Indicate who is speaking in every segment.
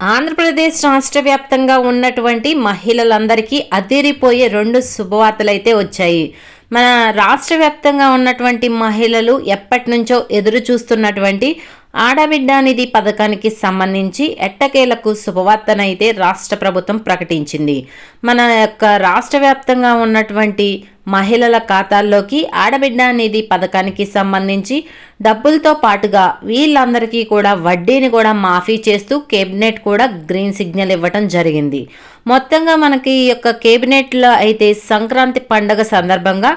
Speaker 1: ఆంధ్రప్రదేశ్ రాష్ట్ర వ్యాప్తంగా ఉన్నటువంటి మహిళలందరికీ అదిరిపోయే రెండు శుభవార్తలు అయితే వచ్చాయి. మన రాష్ట్ర వ్యాప్తంగా ఉన్నటువంటి మహిళలు ఎప్పటి నుంచో ఎదురు చూస్తున్నటువంటి ఆడబిడ్డ నిధి పథకానికి సంబంధించి ఎట్టకేలకు శుభవార్తనైతే రాష్ట్ర ప్రభుత్వం ప్రకటించింది. మన యొక్క రాష్ట్ర వ్యాప్తంగా ఉన్నటువంటి మహిళల ఖాతాల్లోకి ఆడబిడ్డ నిధి పథకానికి సంబంధించి డబ్బులతో పాటుగా వీళ్ళందరికీ కూడా వడ్డీని కూడా మాఫీ చేస్తూ కేబినెట్ కూడా గ్రీన్ సిగ్నల్ ఇవ్వటం జరిగింది. మొత్తంగా మనకి ఈ యొక్క కేబినెట్లో అయితే సంక్రాంతి పండగ సందర్భంగా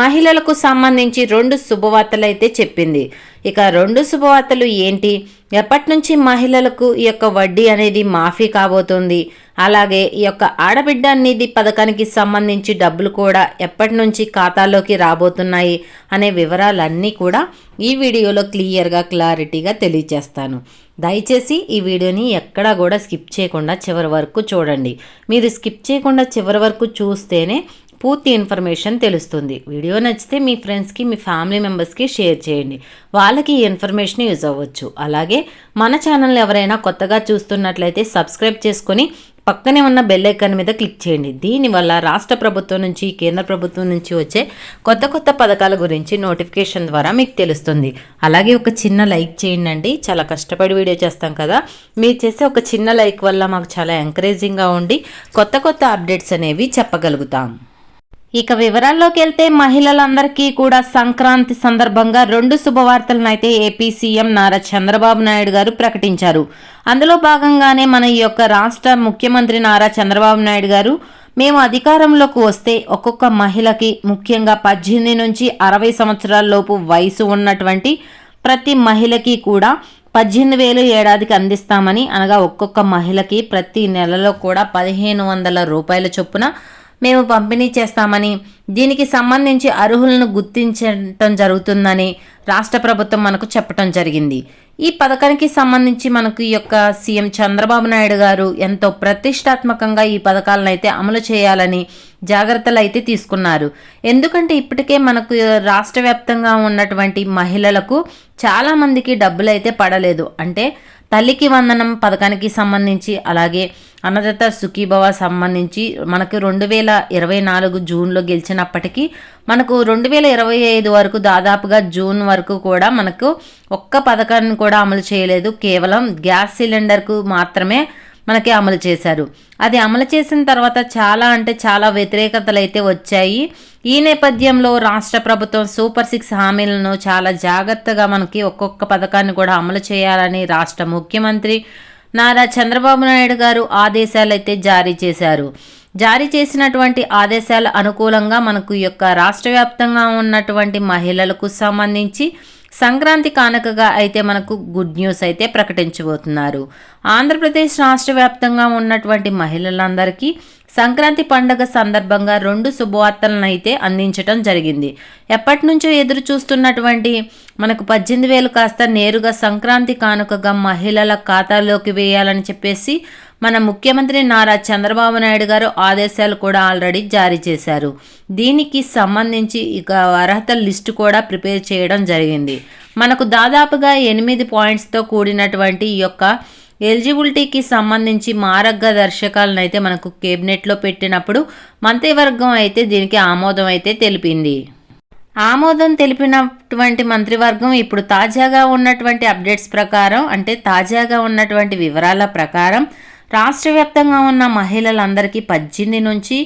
Speaker 1: మహిళలకు సంబంధించి రెండు శుభవార్తలు అయితే చెప్పింది. ఇక రెండు శుభవార్తలు ఏంటి? ఎప్పటి నుంచి మహిళలకు ఈ యొక్క వడ్డీ అనేది మాఫీ కాబోతుంది? అలాగే ఈ యొక్క ఆడబిడ్డ నిధి పథకానికి సంబంధించి డబ్బులు కూడా ఎప్పటి నుంచి ఖాతాలోకి రాబోతున్నాయి అనే వివరాలన్నీ కూడా ఈ వీడియోలో క్లియర్గా క్లారిటీగా తెలియజేస్తాను దయచేసి ఈ వీడియోని ఎక్కడా కూడా స్కిప్ చేయకుండా చివరి వరకు చూడండి. మీరు స్కిప్ చేయకుండా చివరి వరకు చూస్తేనే పూర్తి ఇన్ఫర్మేషన్ తెలుస్తుంది. వీడియో నచ్చితే మీ ఫ్రెండ్స్కి మీ ఫ్యామిలీ మెంబర్స్కి షేర్ చేయండి. వాళ్ళకి ఈ ఇన్ఫర్మేషన్ యూజ్ అవ్వచ్చు. అలాగే మన ఛానల్ ఎవరైనా కొత్తగా చూస్తున్నట్లయితే సబ్స్క్రైబ్ చేసుకొని పక్కనే ఉన్న బెల్ ఐకాన్ మీద క్లిక్ చేయండి. దీనివల్ల రాష్ట్ర ప్రభుత్వం నుంచి కేంద్ర ప్రభుత్వం నుంచి వచ్చే కొత్త కొత్త పథకాల గురించి నోటిఫికేషన్ ద్వారా మీకు తెలుస్తుంది. అలాగే ఒక చిన్న లైక్ చేయండి అండి చాలా కష్టపడి వీడియో చేస్తాం కదా. మీరు చేసే ఒక చిన్న లైక్ వల్ల మాకు చాలా ఎంకరేజింగ్గా ఉండి కొత్త కొత్త అప్డేట్స్ అనేవి చెప్పగలుగుతాం. ఇక వివరాల్లోకి వెళ్తే మహిళలందరికీ కూడా సంక్రాంతి సందర్భంగా రెండు శుభవార్తలను అయితే ఏపీ సీఎం నారా చంద్రబాబు నాయుడు గారు ప్రకటించారు. అందులో భాగంగానే మన ఈ యొక్క రాష్ట్ర ముఖ్యమంత్రి నారా చంద్రబాబు నాయుడు గారు మేము అధికారంలోకి వస్తే ఒక్కొక్క మహిళకి ముఖ్యంగా పద్దెనిమిది నుంచి అరవై సంవత్సరాల లోపు వయసు ఉన్నటువంటి ప్రతి మహిళకి కూడా పద్దెనిమిది వేలు ఏడాదికి అందిస్తామని అనగా ఒక్కొక్క మహిళకి ప్రతి నెలలో కూడా పదిహేను వందల రూపాయల చొప్పున మేము పంపిణీ చేస్తామని దీనికి సంబంధించి అర్హులను గుర్తించటం జరుగుతుందని రాష్ట్ర ప్రభుత్వం మనకు చెప్పడం జరిగింది. ఈ పథకానికి సంబంధించి మనకు ఈ యొక్క సీఎం చంద్రబాబు నాయుడు గారు ఎంతో ప్రతిష్టాత్మకంగా ఈ పథకాలను అయితే అమలు చేయాలని జాగ్రత్తలు అయితే తీసుకున్నారు. ఎందుకంటే ఇప్పటికే మనకు రాష్ట్ర వ్యాప్తంగా ఉన్నటువంటి మహిళలకు చాలామందికి డబ్బులు అయితే పడలేదు. అంటే తల్లికి వందనం పథకానికి సంబంధించి అలాగే అన్నదత్త సుఖీభవ సంబంధించి మనకు రెండు వేల ఇరవై నాలుగు జూన్లో గెలిచినప్పటికీ మనకు రెండు వేల ఇరవై ఐదు వరకు దాదాపుగా జూన్ వరకు కూడా మనకు ఒక్క పథకాన్ని కూడా అమలు చేయలేదు. కేవలం గ్యాస్ సిలిండర్కు మాత్రమే మనకి అమలు చేశారు. అది అమలు చేసిన తర్వాత చాలా అంటే చాలా వ్యతిరేకతలు అయితే వచ్చాయి. ఈ నేపథ్యంలో రాష్ట్ర ప్రభుత్వం సూపర్ సిక్స్ హామీలను చాలా జాగ్రత్తగా మనకి ఒక్కొక్క పథకాన్ని కూడా అమలు చేయాలని రాష్ట్ర ముఖ్యమంత్రి నారా చంద్రబాబు నాయుడు గారు ఆదేశాలు అయితే జారీ చేశారు. జారీ చేసినటువంటి ఆదేశాల అనుకూలంగా మనకు యొక్క రాష్ట్ర వ్యాప్తంగా ఉన్నటువంటి మహిళలకు సంబంధించి సంక్రాంతి కానుకగా అయితే మనకు గుడ్ న్యూస్ అయితే ప్రకటించబోతున్నారు. ఆంధ్రప్రదేశ్ రాష్ట్ర వ్యాప్తంగా ఉన్నటువంటి మహిళలందరికీ సంక్రాంతి పండుగ సందర్భంగా రెండు శుభవార్తలను అయితే అందించడం జరిగింది. ఎప్పటి నుంచో ఎదురు చూస్తున్నటువంటి మనకు పద్దెనిమిది వేలు కాస్త నేరుగా సంక్రాంతి కానుకగా మహిళల ఖాతాలోకి వేయాలని చెప్పేసి మన ముఖ్యమంత్రి నారా చంద్రబాబు నాయుడు గారు ఆదేశాలు కూడా ఆల్రెడీ జారీ చేశారు. దీనికి సంబంధించి ఇక అర్హత లిస్టు కూడా ప్రిపేర్ చేయడం జరిగింది. మనకు దాదాపుగా ఎనిమిది పాయింట్స్తో కూడినటువంటి ఈ యొక్క ఎలిజిబిలిటీకి సంబంధించి మార్గదర్శకాలను అయితే మనకు కేబినెట్లో పెట్టినప్పుడు మంత్రివర్గం అయితే దీనికి ఆమోదం అయితే తెలిపింది. ఆమోదం తెలిపినటువంటి మంత్రివర్గం ఇప్పుడు తాజాగా ఉన్నటువంటి అప్డేట్స్ ప్రకారం అంటే తాజాగా ఉన్నటువంటి వివరాల ప్రకారం రాష్ట్ర వ్యాప్తంగా ఉన్న మహిళలందరికీ పద్దెనిమిది నుంచి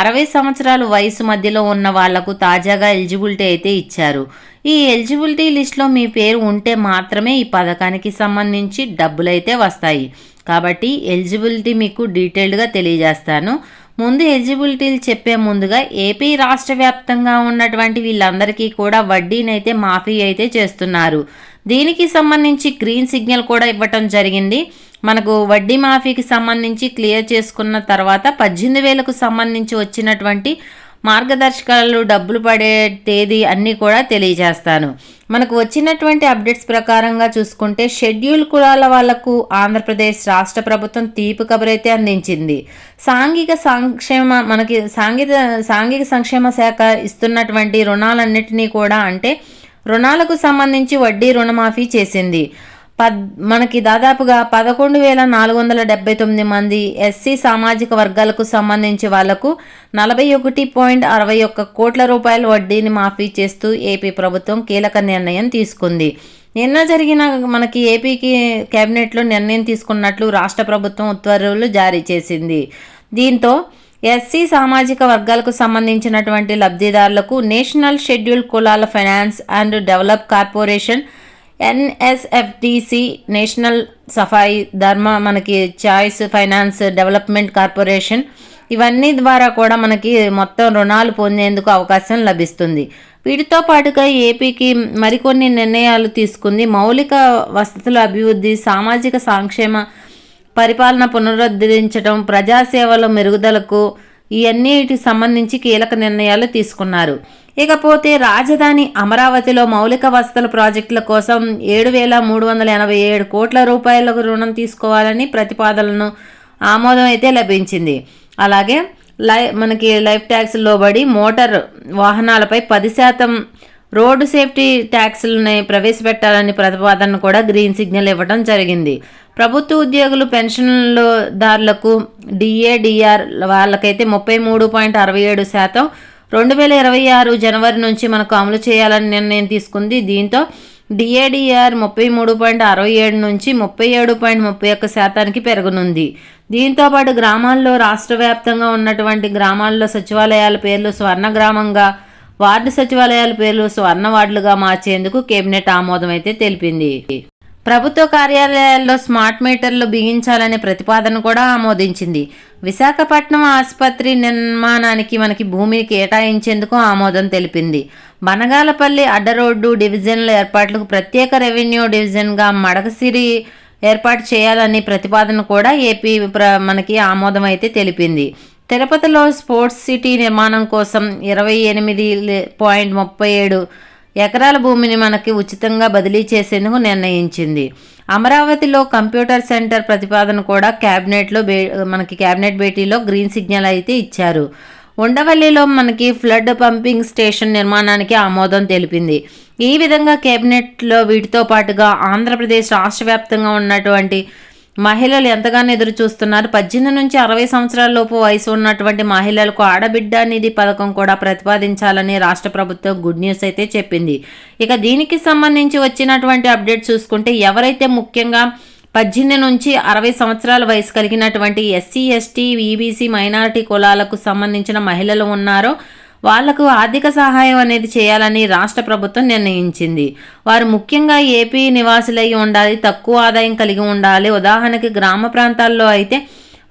Speaker 1: అరవై సంవత్సరాల వయసు మధ్యలో ఉన్న వాళ్ళకు తాజాగా ఎలిజిబిలిటీ అయితే ఇచ్చారు. ఈ ఎలిజిబిలిటీ లిస్ట్లో మీ పేరు ఉంటే మాత్రమే ఈ పథకానికి సంబంధించి డబ్బులైతే వస్తాయి. కాబట్టి ఎలిజిబిలిటీ మీకు డీటెయిల్డ్గా తెలియజేస్తాను. ముందు ఎలిజిబిలిటీలు చెప్పే ముందుగా ఏపీ రాష్ట్ర వ్యాప్తంగా ఉన్నటువంటి వీళ్ళందరికీ కూడా వడ్డీనైతే మాఫీ అయితే చేస్తున్నారు. దీనికి సంబంధించి గ్రీన్ సిగ్నల్ కూడా ఇవ్వటం జరిగింది. మనకు వడ్డీ మాఫీకి సంబంధించి క్లియర్ చేసుకున్న తర్వాత పద్దెనిమిది వేలకు సంబంధించి వచ్చినటువంటి మార్గదర్శకాలు డబ్బులు పడే తేదీ అన్నీ కూడా తెలియజేస్తాను. మనకు వచ్చినటువంటి అప్డేట్స్ ప్రకారంగా చూసుకుంటే షెడ్యూల్ కులాల వాళ్ళకు ఆంధ్రప్రదేశ్ రాష్ట్ర ప్రభుత్వం తీపి కబురైతే అందించింది. సాంఘిక సంక్షేమ మనకి సాంఘిక సాంఘిక సంక్షేమ శాఖ ఇస్తున్నటువంటి రుణాలన్నింటినీ కూడా అంటే రుణాలకు సంబంధించి వడ్డీ రుణమాఫీ చేసింది. పద్ మనకి దాదాపుగా పదకొండు వేల నాలుగు వందల డెబ్బై తొమ్మిది మంది ఎస్సీ సామాజిక వర్గాలకు సంబంధించి వాళ్ళకు నలభై ఒకటి పాయింట్ అరవై ఒక్క కోట్ల రూపాయల వడ్డీని మాఫీ చేస్తూ ఏపీ ప్రభుత్వం కీలక నిర్ణయం తీసుకుంది. నిన్న జరిగిన మనకి ఏపీకి కేబినెట్లో నిర్ణయం తీసుకున్నట్లు రాష్ట్ర ప్రభుత్వం ఉత్తర్వులు జారీ చేసింది. దీంతో ఎస్సీ సామాజిక వర్గాలకు సంబంధించినటువంటి లబ్ధిదారులకు నేషనల్ షెడ్యూల్ కులాల finance and develop corporation NSFDC national Safai ధర్మ మనకి చాయిస్ ఫైనాన్స్ డెవలప్మెంట్ కార్పొరేషన్ ఇవన్నీ ద్వారా కూడా మనకి మొత్తం రుణాలు పొందేందుకు అవకాశం లభిస్తుంది. వీటితో పాటుగా ఏపీకి మరికొన్ని నిర్ణయాలు తీసుకుంది మౌలిక వసతుల అభివృద్ధి సామాజిక సంక్షేమ పరిపాలన పునరుద్ధరించడం ప్రజాసేవల మెరుగుదలకు ఇవన్నిటికి సంబంధించి కీలక నిర్ణయాలు తీసుకున్నారు. ఇకపోతే రాజధాని అమరావతిలో మౌలిక వసతుల ప్రాజెక్టుల కోసం ఏడు వేల మూడు వందల ఎనభై ఏడు కోట్ల రూపాయలకు రుణం తీసుకోవాలని ప్రతిపాదనను ఆమోదం అయితే లభించింది. అలాగే లై మనకి లైఫ్ ట్యాక్స్ లోబడి మోటార్ వాహనాలపై పది శాతం రోడ్డు సేఫ్టీ ట్యాక్స్లని ప్రవేశపెట్టాలని ప్రతిపాదన కూడా గ్రీన్ సిగ్నల్ ఇవ్వడం జరిగింది. ప్రభుత్వ ఉద్యోగులు పెన్షన్దారులకు డిఏడిఆర్ వాళ్ళకైతే ముప్పై మూడు పాయింట్ అరవై ఏడు శాతం రెండు వేల ఇరవై ఆరు జనవరి నుంచి మనకు అమలు చేయాలని నిర్ణయం తీసుకుంది. దీంతో డిఏడిఆర్ ముప్పై మూడు పాయింట్ అరవై ఏడు నుంచి ముప్పై ఏడు పాయింట్ ముప్పై ఒక్క శాతానికి పెరగనుంది. దీంతో పాటు గ్రామాల్లో రాష్ట్ర వ్యాప్తంగా ఉన్నటువంటి గ్రామాల్లో సచివాలయాల పేర్లు స్వర్ణ గ్రామంగా వార్డు సచివాలయాల పేర్లు స్వర్ణ వార్డులుగా మార్చేందుకు కేబినెట్ ఆమోదం అయితే తెలిపింది. ప్రభుత్వ కార్యాలయాల్లో స్మార్ట్ మీటర్లు బిగించాలనే ప్రతిపాదన కూడా ఆమోదించింది. విశాఖపట్నం ఆసుపత్రి నిర్మాణానికి మనకి భూమిని కేటాయించేందుకు ఆమోదం తెలిపింది. బనగాలపల్లి అడ్డరోడ్డు డివిజన్ల ఏర్పాట్లకు ప్రత్యేక రెవెన్యూ డివిజన్గా మడకసిరి ఏర్పాటు చేయాలని ప్రతిపాదన కూడా ఏపీ మనకి ఆమోదం అయితే తెలిపింది. తిరుపతిలో స్పోర్ట్స్ సిటీ నిర్మాణం కోసం ఇరవై ఎనిమిది పాయింట్ ముప్పై ఏడు ఎకరాల భూమిని మనకి ఉచితంగా బదిలీ చేసేందుకు నిర్ణయించింది. అమరావతిలో కంప్యూటర్ సెంటర్ ప్రతిపాదన కూడా క్యాబినెట్లో బే మనకి క్యాబినెట్ భేటీలో గ్రీన్ సిగ్నల్ అయితే ఇచ్చారు. ఉండవల్లిలో మనకి ఫ్లడ్ పంపింగ్ స్టేషన్ నిర్మాణానికి ఆమోదం తెలిపింది. ఈ విధంగా కేబినెట్లో వీటితో పాటుగా ఆంధ్రప్రదేశ్ రాష్ట్ర వ్యాప్తంగా ఉన్నటువంటి మహిళలు ఎంతగానో ఎదురు చూస్తున్నారు. పద్దెనిమిది నుంచి అరవై సంవత్సరాల లోపు వయసు ఉన్నటువంటి మహిళలకు ఆడబిడ్డ నిధి పథకం కూడా ప్రతిపాదించాలని రాష్ట్ర ప్రభుత్వం గుడ్ న్యూస్ అయితే చెప్పింది. ఇక దీనికి సంబంధించి వచ్చినటువంటి అప్డేట్ చూసుకుంటే ఎవరైతే ముఖ్యంగా పద్దెనిమిది నుంచి అరవై సంవత్సరాల వయసు కలిగినటువంటి ఎస్సీ ఎస్టీ ఈబీసీ మైనారిటీ కులాలకు సంబంధించిన మహిళలు ఉన్నారో వాళ్ళకు ఆర్థిక సహాయం అనేది చేయాలని రాష్ట్ర ప్రభుత్వం నిర్ణయించింది. వారు ముఖ్యంగా ఏపీ నివాసులై ఉండాలి తక్కువ ఆదాయం కలిగి ఉండాలి. ఉదాహరణకి గ్రామ ప్రాంతాల్లో అయితే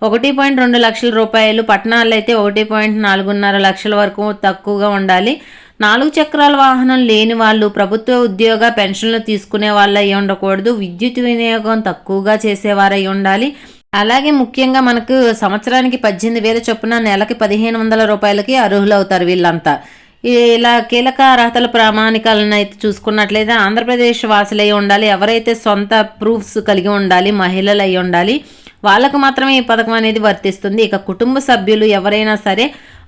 Speaker 1: ఒకటి పాయింట్ రెండు లక్షల రూపాయలు పట్టణాల్లో అయితే ఒకటి పాయింట్ నాలుగున్నర లక్షల వరకు తక్కువగా ఉండాలి. నాలుగు చక్రాల వాహనం లేని వాళ్ళు ప్రభుత్వ ఉద్యోగ పెన్షన్లు తీసుకునే వాళ్ళు అయి ఉండకూడదు. విద్యుత్ వినియోగం తక్కువగా చేసేవారై ఉండాలి. అలాగే ముఖ్యంగా మనకు సంవత్సరానికి పద్దెనిమిది వేల చొప్పున నెలకి పదిహేను వందల రూపాయలకి అర్హులవుతారు వీళ్ళంతా. ఇలా కీలక అర్హతల ప్రామాణికాలను అయితే చూసుకున్నట్లయితే ఆంధ్రప్రదేశ్ వాసులై ఉండాలి ఎవరైతే సొంత ప్రూఫ్స్ కలిగి ఉండాలి మహిళలు అయి ఉండాలి వాళ్ళకు మాత్రమే ఈ పథకం అనేది వర్తిస్తుంది. ఇక కుటుంబ సభ్యులు ఎవరైనా సరే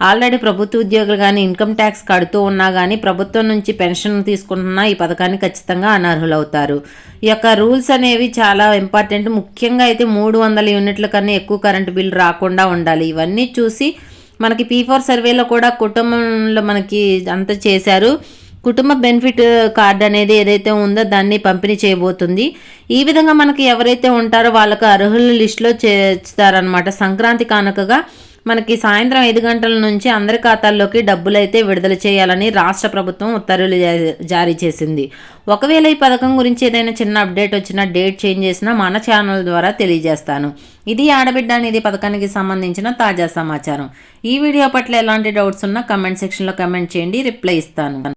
Speaker 1: ఆల్రెడీ ప్రభుత్వ ఉద్యోగులు కానీ ఇన్కమ్ ట్యాక్స్ కడుతూ ఉన్నా కానీ ప్రభుత్వం నుంచి పెన్షన్ తీసుకుంటున్నా ఈ పథకాన్ని ఖచ్చితంగా అనర్హులవుతారు. ఈ యొక్క రూల్స్ అనేవి చాలా ఇంపార్టెంట్. ముఖ్యంగా అయితే మూడు వందల యూనిట్ల కన్నా ఎక్కువ కరెంటు బిల్లు రాకుండా ఉండాలి. ఇవన్నీ చూసి మనకి పీ ఫోర్ సర్వేలో కూడా కుటుంబంలో మనకి అంత చేశారు. కుటుంబ బెనిఫిట్ కార్డ్ అనేది ఏదైతే ఉందో దాన్ని పంపిణీ చేయబోతుంది. ఈ విధంగా మనకి ఎవరైతే ఉంటారో వాళ్ళకు అర్హుల లిస్టులో చేస్తారనమాట సంక్రాంతి కానుకగా మనకి సాయంత్రం ఐదు గంటల నుంచి అందరి ఖాతాల్లోకి డబ్బులు అయితే విడుదల చేయాలని రాష్ట్ర ప్రభుత్వం ఉత్తర్వులు జారీ చేసింది. ఒకవేళ ఈ పథకం గురించి ఏదైనా చిన్న అప్డేట్ వచ్చినా డేట్ చేంజ్ చేసినా మన ఛానల్ ద్వారా తెలియజేస్తాను. ఇది ఆడబిడ్డ అనేది పథకానికి సంబంధించిన తాజా సమాచారం. ఈ వీడియో పట్ల ఎలాంటి డౌట్స్ ఉన్నా కమెంట్ సెక్షన్లో కమెంట్ చేయండి. రిప్లై ఇస్తాను.